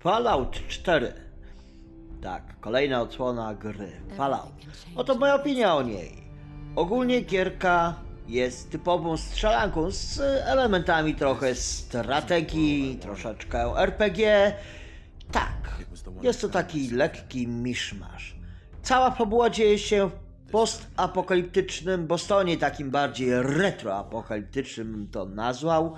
Fallout 4. Tak, kolejna odsłona gry. Fallout. Oto moja opinia o niej. Ogólnie gierka jest typową strzelanką z elementami trochę strategii, troszeczkę RPG. Tak, jest to taki lekki miszmasz. Cała fabuła dzieje się w postapokaliptycznym Bostonie, takim bardziej retroapokaliptycznym to nazwał.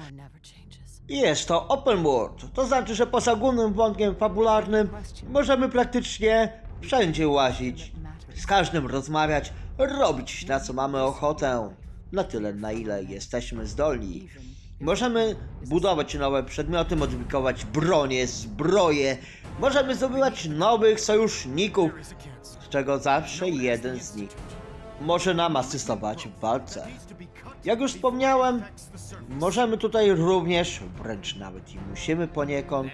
Jest to open world, to znaczy, że poza głównym wątkiem fabularnym możemy praktycznie wszędzie łazić, z każdym rozmawiać, robić na co mamy ochotę, na tyle na ile jesteśmy zdolni. Możemy budować nowe przedmioty, modyfikować bronie, zbroje, możemy zdobywać nowych sojuszników, z czego zawsze jeden z nich może nam asystować w walce. Jak już wspomniałem, możemy tutaj również, wręcz nawet i musimy poniekąd,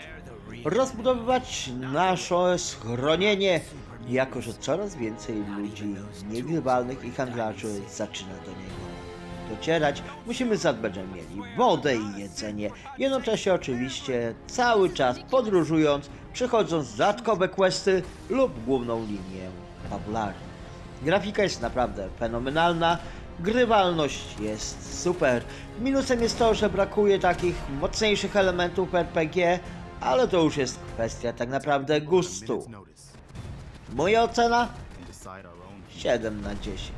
rozbudowywać nasze schronienie, jako że coraz więcej ludzi niewirbalnych i handlarzy zaczyna do niego docierać. Musimy zadbać, żeby mieli wodę i jedzenie, jednocześnie oczywiście cały czas podróżując, przechodząc dodatkowe questy lub główną linię fabularną. Grafika jest naprawdę fenomenalna, grywalność jest super. Minusem jest to, że brakuje takich mocniejszych elementów RPG, ale to już jest kwestia tak naprawdę gustu. Moja ocena 7 na 10.